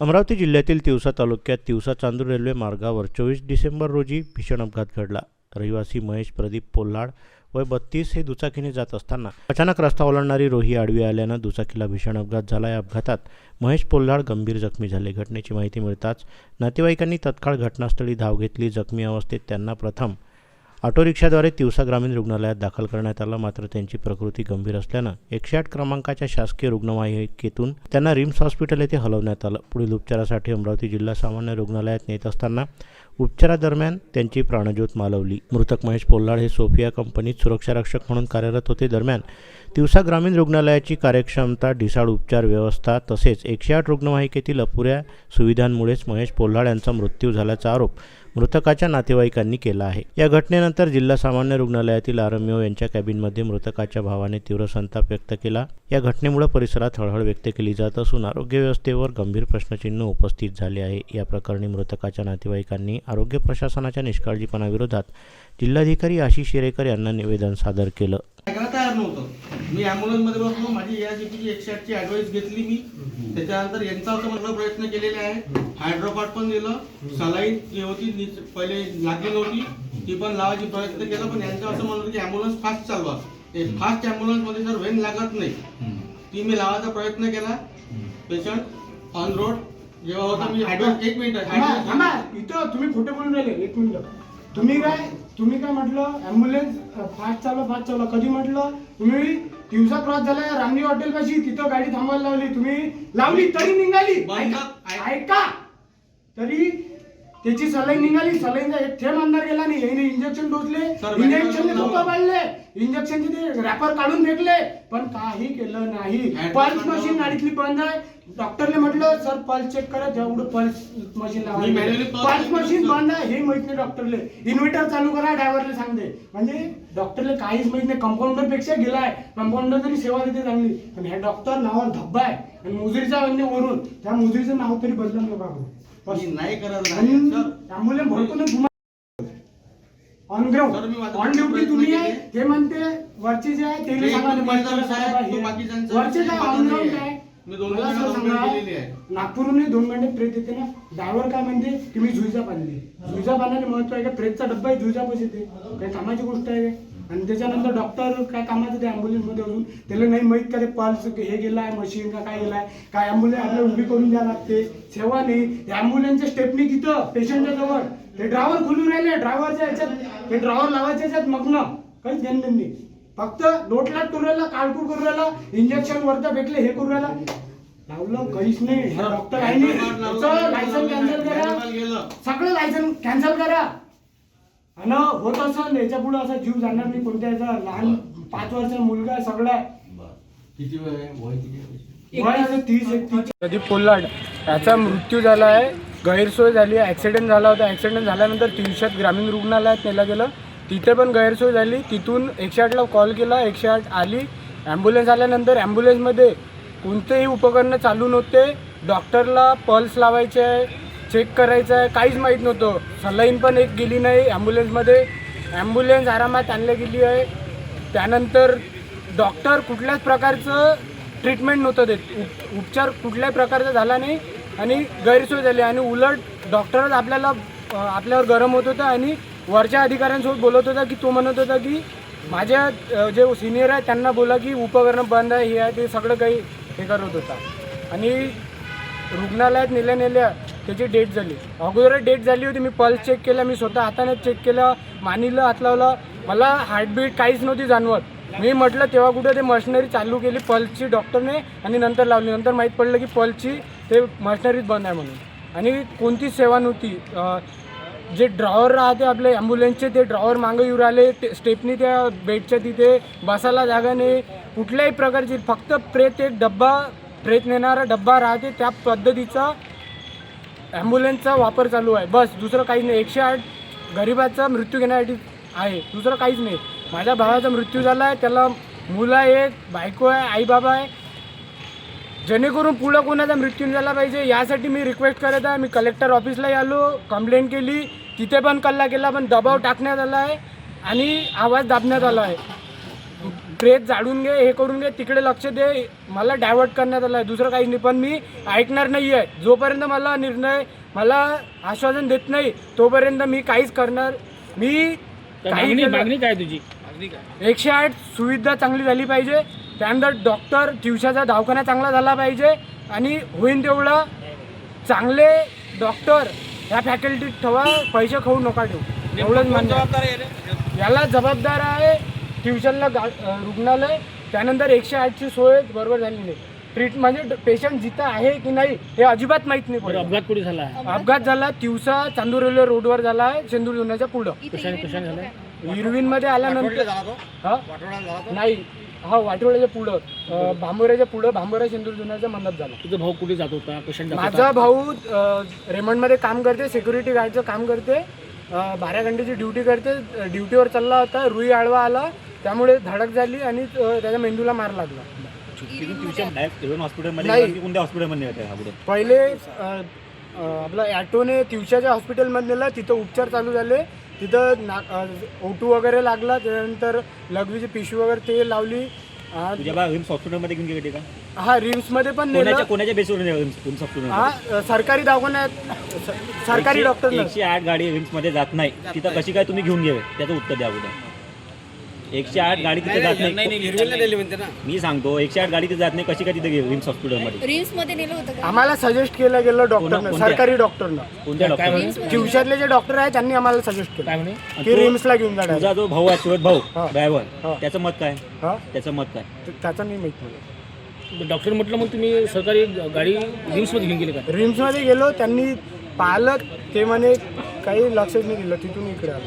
अमरावती जिल्ह्यातील तिवसा तालुक्यात तिवसा चांदूर रेल्वे मार्गावर चोवीस डिसेंबर रोजी भीषण अपघात घडला. रहिवासी महेश प्रदीप पोल्हाड वय बत्तीस हे दुचाकीने जात असताना अचानक रस्ता ओलांडणारी रोही आडवी आल्यानं दुचाकीला भीषण अपघात झाला. या अपघातात महेश पोल्हाड गंभीर जखमी झाले. घटनेची माहिती मिळताच नातेवाईकांनी तत्काळ घटनास्थळी धाव घेतली. जखमी अवस्थेत त्यांना प्रथम ऑटो रिक्षाद्वारे तिवसा ग्रामीण रुग्णालयात दाखल करण्यात आला. मात्र त्यांची प्रकृती गंभीर असल्यानं एकशे आठ क्रमांकाच्या शासकीय रुग्णवाहिकेतून त्यांना रिम्स हॉस्पिटल येथे हलवण्यात आलं. पुढील उपचारासाठी अमरावती जिल्हा सामान्य रुग्णालयात नेत असताना उपचारादरम्यान त्यांची प्राणज्योत मालवली. मृतक महेश पोल्लाड हे सोफिया कंपनीत सुरक्षारक्षक म्हणून कार्यरत होते. दरम्यान तिवसा ग्रामीण रुग्णालयाची कार्यक्षमता ढिसाळ उपचार व्यवस्था तसेच एकशे आठ रुग्णवाहिकेतील अपुऱ्या सुविधांमुळेच महेश पोल्हाड यांचा मृत्यू झाल्याचा आरोप मृतकाच्या नातेवाईकांनी केला आहे. या घटनेनंतर जिल्हा सामान्य रुग्णालयातील आरम्यो यांच्या कॅबिनमध्ये मृतकाच्या भावाने तीव्र संताप व्यक्त केला. या घटनेमुळे परिसरात हळहळ व्यक्त केली जात असून आरोग्य व्यवस्थेवर गंभीर प्रश्नचिन्ह उपस्थित झाले आहे. या प्रकरणी मृतकाच्या नातेवाईकांनी आरोग्य प्रशासनाच्या निष्काळजीपणाविरोधात जिल्हाधिकारी आशिष शिरेकर यांना निवेदन सादर केलं. तयार नव्हतं. मी ॲम्ब्युलन्समध्ये बसलो माझी या जीपीची एकशे आठची ॲडवाईस घेतली मी. त्याच्यानंतर यांचा असं म्हणणं प्रयत्न केलेले आहे. हायड्रोपाट पण दिलं सलाईन जी होती पहिले लागली नव्हती. ती पण लावायची प्रयत्न केला पण यांचं असं म्हणलं की ॲम्ब्युलन्स फास्ट चालवा. ते फास्ट ॲम्ब्युलन्समध्ये जर व्हेन लागत नाही ती मी लावायचा प्रयत्न केला. पेशंट ऑन रोड जेव्हा होता मी एक मिनिट. इथं तुम्ही खोटे बोलून राहिले एक मिनिट. तुम्ही काय तुम्ही काय म्हटलं ऍम्ब्युलन्स फास्ट चालवा फास्ट चालवा. कधी म्हटलं? तुम्ही दिवसा क्रॉस झाला रामनी हॉटेल पाशी तिथं गाडी थांबायला लावली. तुम्ही लावली तरी निघाली. ऐका ऐका. तरी त्याची सलाईन निघाली. सलाईनचा एक थेंब अंधार गेला नाही याने इंजेक्शन टोचले इंजेक्शन धोका पाडले. इंजेक्शनचे ते रॅपर काढून फेकले पण काही केलं नाही. पल्स मशीन गाडीतली बंद आहे. डॉक्टरने म्हटलं सर पल्स चेक करा जेवढं पल्स मशीन पल्स मशीन. बंद आहे हे माहीत नाही डॉक्टरले इन्व्हर्टर चालू करा ड्रायव्हरला सांगते. म्हणजे डॉक्टरले काहीच माहीत नाही कंपाऊंडरपेक्षा गेलाय. कंपाऊंडर तरी सेवा देते चांगली. पण ह्या डॉक्टर नावावर धब्बा आहे. आणि मुजरीचा म्हणजे वरून. त्या मुजरीचं नाव तरी बदलून. मी नाही करत आणि नाही, सर. ॲम्ब्युलन्स भरतो ना तुम्हाला ऑन ग्राउंड ऑन ड्युटी तुम्ही आहे. ते म्हणते वरचे जे आहे ते वरचे काय ऑन ग्राउंड. काय. नागपूरहून दोन घंटे प्रेत येते ना ड्रायव्हर काय म्हणते की मी जुईजा बांधली जुईजा बांधण्याने महत्त्व आहे का प्रेतचा डब्बा आहे जुईजा पैसे येते काही कामाची गोष्ट आहे? आणि त्याच्यानंतर डॉक्टर काय कामाचं ते ॲम्ब्युलन्समध्ये अजून? त्याला नाही माहीत का ते पल्स हे गेलाय मशीन का काय गेलाय? काय ॲम्ब्युलन्स आपल्याला उभी करून द्यावं लागते? सेवा नाही. ॲम्ब्युलन्सच्या स्टेपनी तिथं पेशंटच्या जवळ. ते ड्रायव्हर खुलून राहिले. ड्रायव्हरच्या ह्याच्यात ते ड्रायव्हर लावायच्या ह्याच्यात मग्न. काहीच घेणं नाही. फक्त लोटलाट करू राहिला काळकूळ करू राहिला इंजेक्शन वरता भेटले हे करू राहिला. लावलं काहीच नाही. डॉक्टर आहे नाही. लायसन कॅन्सल करा. सगळं लायसन कॅन्सल करा. आणि होत असं याच्यापुढे असा जीव जाणार नाही कोणत्या याचा. लहान पाच वर्षाचा मुलगा आहे, सगळं आहे. किती वेळ आहे? वय किती आहे? वय असं तीस एकतीस. प्रदीप कोल्हाड याचा मृत्यू झाला आहे. गैरसोय झाली ॲक्सिडेंट झाला होता. ॲक्सिडेंट झाल्यानंतर तिरशात ग्रामीण रुग्णालयात नेलं गेलं. तिथे पण गैरसोय झाली. तिथून एकशे आठला कॉल. केला एकशे आठ आली. ॲम्ब्युलन्स आल्यानंतर ॲम्ब्युलन्समध्ये कोणतेही उपकरणं चालू नव्हते. डॉक्टरला पल्स लावायचे आहे. चेक करायचं आहे. काहीच माहीत नव्हतं. सलाईन पण एक गेली नाही. ॲम्ब्युलन्समध्ये ॲम्ब्युलन्स आरामात आणल्या गेली आहे. त्यानंतर डॉक्टर कुठल्याच प्रकारचं ट्रीटमेंट नव्हतं देत. उप उपचार कुठल्याही प्रकारचा झाला नाही आणि गैरसोय झाली. आणि उलट डॉक्टरच आपल्याला आपल्यावर गरम होत होता आणि वरच्या अधिकाऱ्यांसोबत बोलत होता की तो म्हणत होता की माझ्या जे सिनियर आहे त्यांना बोला की उपकरणं बंद आहे हे आहे ते सगळं काही हे करत होता. आणि रुग्णालयात नेल्या नेल्या त्याची डेट झाली. अगोदर डेट झाली होती मी पल्स चेक केला मी स्वतः हाताने चेक केलं मानिलं हात लावला. मला हार्टबीट काहीच नव्हती जाणवत. मी म्हटलं तेव्हा कुठं ते मशिनरी चालू केली पल्सची डॉक्टरने आणि नंतर लावली. नंतर माहीत पडलं की पल्सची ते मशिनरीच बंद आहे म्हणून. आणि कोणतीच सेवा नव्हती. जे ड्रॉवर राहते आपले ॲम्ब्युलन्सचे ते ड्रॉवर मागं येऊ राहिले. ते स्टेपनी त्या बेडच्या तिथे बसायला जागा नाही. कुठल्याही प्रकारची फक्त प्रेत एक डब्बा प्रेत नेणारा डब्बा राहते त्या पद्धतीचा ॲम्ब्युलन्सचा वापर चालू आहे. बस दुसरं काहीच नाही. एकशे आठ गरिबाचा मृत्यू घेण्यासाठी आहे. दुसरं काहीच नाही. माझ्या भावाचा मृत्यू झाला आहे. त्याला मुलं आहेत बायको आहे आईबाबा आहे. जेणेकरून पुढं कोणाचा मृत्यू झाला पाहिजे यासाठी मी रिक्वेस्ट करत आहे. मी कलेक्टर ऑफिसलाही आलो कंप्लेंट केली. तिथे पण कल्ला केला पण दबाव टाकण्यात आला आहे आणि आवाज दाबण्यात आला आहे. प्रेत जाळून घे हे करून घे तिकडे लक्ष दे. मला डायव्हर्ट करण्यात आलं आहे दुसरं काही नाही पण मी ऐकणार नाही आहे जोपर्यंत मला निर्णय मला आश्वासन देत नाही तोपर्यंत मी काहीच करणार मी काही मागणी केलं- मागणी काय तुझी? मागणी काय? एकशे आठ सुविधा चांगली झाली पाहिजे. त्यानंतर डॉक्टर दिवसाचा दवाखाना चांगला झाला पाहिजे. आणि होईन तेवढं चांगले डॉक्टर ह्या फॅकल्टीत ठेवा. पैसे खाऊ नका ठेवू एवढंच मान्य याला जबाबदार आहे ट्युशनला गा रुग्णालय त्यानंतर एकशे आठची सोय बरोबर झाली नाही. ट्रीट म्हणजे पेशंट जिथं आहे की नाही हे अजिबात माहीत नाही पडलं. अपघात कुठे झाला? आहे अपघात झाला तिवसा चांदूर रेल्वे रोडवर झाला आहे शेंदूर जुन्याच्या पुढं कशाने कशाने झाला? इरविनमध्ये आल्यानंतर हा? नाही. हा वाटोळ्याच्या पुढं. भांबोऱ्याच्या पुढं भांबोरा शेंदूर जुन्याच्या मंडप झाला. तुझा भाऊ कुठे जात होता? माझा भाऊ रेमंडमध्ये काम करते सिक्युरिटी गार्डचं काम करते बारा घंटेची ड्युटी करते ड्युटीवर चालला होता रुई आळवा आला त्यामुळे धडक झाली आणि त्याच्या मेंदूला मार लागला. हा पहिले आपलं ॲटोने तिवशाच्या हॉस्पिटलमध्ये नेलं तिथं उपचार चालू झाले. तिथं ना ओटू वगैरे लागला त्यानंतर लघवीची पिशवी वगैरे ते लावली. रिम्स हॉस्पिटलमध्ये घेऊन गेले का? हा रिम्समध्ये पण नेलं. कोणाच्या बेसवर रिम्स हा हॉस्पिटल अ, सरकारी दवाखान्यात सरकारी डॉक्टर आठ गाडी रिम्समध्ये जात नाही. तिथं कशी काय तुम्ही घेऊन घ्यावे त्याचं उत्तर द्या अगोदर. एकशे आठ गाडी तिथे जात नाही. मी सांगतो एकशे आठ गाडी तिथे जात नाही. कशी काय तिथे रिम्स हॉस्पिटलमध्ये. रिम्समध्ये नेलं होतं का? आम्हाला सजेस्ट केलं गेलं डॉक्टरनं कोणत्या? सरकारी डॉक्टरनं. कोणत्या डॉक्टर शिवशातले जे डॉक्टर आहेत त्यांनी आम्हाला सजेस्ट काय केलं की रिम्सला घेऊन जाणार तुझा जो भाऊ आहे सुरत भाऊ हा. ड्रायव्हर हा. त्याचं मत काय? हा? त्याचं मत काय? त- त्याचं नाही माहीत मला. डॉक्टर म्हटलं मग तुम्ही सरकारी गाडी रिम्समध्ये घेऊन गेले का? रिम्समध्ये गेलो त्यांनी पाहिलं ते म्हणे काही लक्षच नाही दिलं तिथून इकडे आलो.